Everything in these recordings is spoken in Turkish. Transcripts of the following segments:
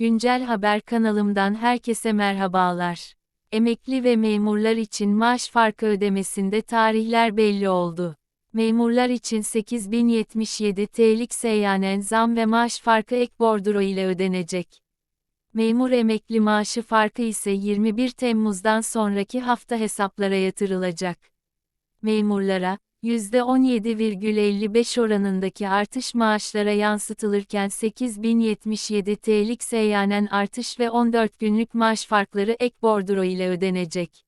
Güncel Haber kanalımdan herkese merhabalar. Emekli ve memurlar için maaş farkı ödemesinde tarihler belli oldu. Memurlar için 8077 TL'lik seyyanen zam ve maaş farkı ek bordro ile ödenecek. Memur emekli maaşı farkı ise 21 Temmuz'dan sonraki hafta hesaplara yatırılacak. Memurlara, %17,55 oranındaki artış maaşlara yansıtılırken 8077 TL'lik seyyanen artış ve 14 günlük maaş farkları ek bordro ile ödenecek.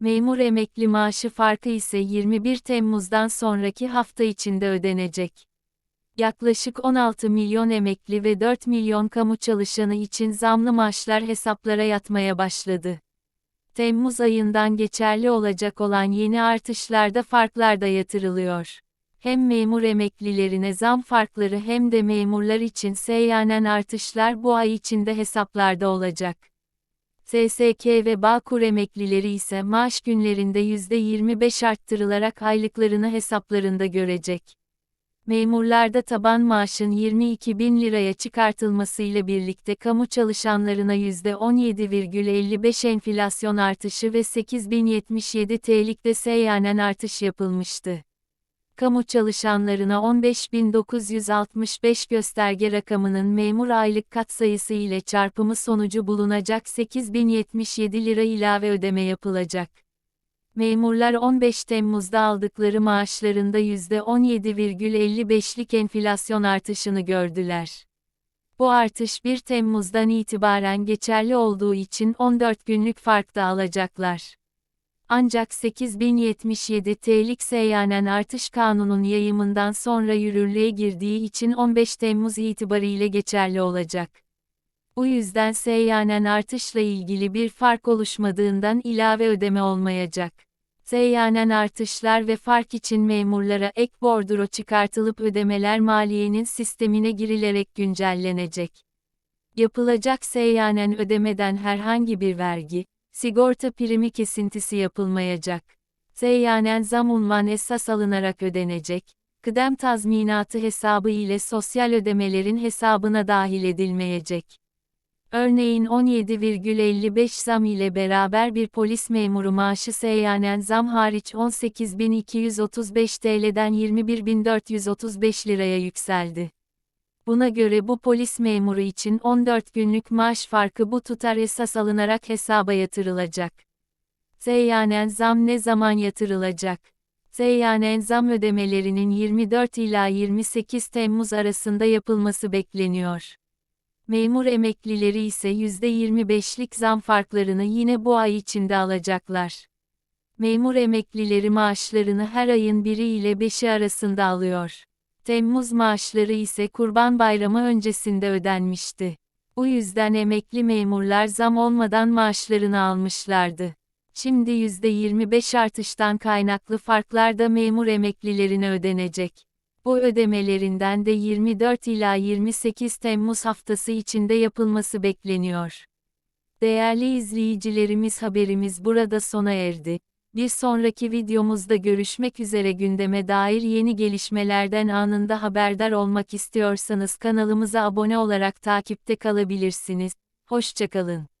Memur emekli maaşı farkı ise 21 Temmuz'dan sonraki hafta içinde ödenecek. Yaklaşık 16 milyon emekli ve 4 milyon kamu çalışanı için zamlı maaşlar hesaplara yatmaya başladı. Temmuz ayından geçerli olacak olan yeni artışlarda farklar da yatırılıyor. Hem memur emeklilerine zam farkları hem de memurlar için seyyanen artışlar bu ay içinde hesaplarda olacak. SSK ve Bağkur emeklileri ise maaş günlerinde %25 arttırılarak aylıklarını hesaplarında görecek. Memurlarda taban maaşın 22 bin liraya çıkartılmasıyla birlikte kamu çalışanlarına %17,55 enflasyon artışı ve 8077 TL'lik de seyyanen artış yapılmıştı. Kamu çalışanlarına 15.965 gösterge rakamının memur aylık katsayısı ile çarpımı sonucu bulunacak 8077 lira ilave ödeme yapılacak. Memurlar 15 Temmuz'da aldıkları maaşlarında %17,55'lik enflasyon artışını gördüler. Bu artış 1 Temmuz'dan itibaren geçerli olduğu için 14 günlük fark da alacaklar. Ancak 8077 TL'lik seyyanen artış kanunun yayımından sonra yürürlüğe girdiği için 15 Temmuz itibariyle geçerli olacak. Bu yüzden seyyanen artışla ilgili bir fark oluşmadığından ilave ödeme olmayacak. Seyyanen artışlar ve fark için memurlara ek bordro çıkartılıp ödemeler maliyenin sistemine girilerek güncellenecek. Yapılacak seyyanen ödemeden herhangi bir vergi, sigorta primi kesintisi yapılmayacak. Seyyanen zam unvan esas alınarak ödenecek, kıdem tazminatı hesabı ile sosyal ödemelerin hesabına dahil edilmeyecek. Örneğin 17,55 zam ile beraber bir polis memuru maaşı seyyanen zam hariç 18.235 TL'den 21.435 liraya yükseldi. Buna göre bu polis memuru için 14 günlük maaş farkı bu tutar esas alınarak hesaba yatırılacak. Seyyanen zam ne zaman yatırılacak? Seyyanen zam ödemelerinin 24 ila 28 Temmuz arasında yapılması bekleniyor. Memur emeklileri ise %25'lik zam farklarını yine bu ay içinde alacaklar. Memur emeklileri maaşlarını her ayın 1'i ile 5'i arasında alıyor. Temmuz maaşları ise Kurban Bayramı öncesinde ödenmişti. Bu yüzden emekli memurlar zam olmadan maaşlarını almışlardı. Şimdi %25 artıştan kaynaklı farklar da memur emeklilerine ödenecek. Bu ödemelerinden de 24 ila 28 Temmuz haftası içinde yapılması bekleniyor. Değerli izleyicilerimiz haberimiz burada sona erdi. Bir sonraki videomuzda görüşmek üzere gündeme dair yeni gelişmelerden anında haberdar olmak istiyorsanız kanalımıza abone olarak takipte kalabilirsiniz. Hoşçakalın.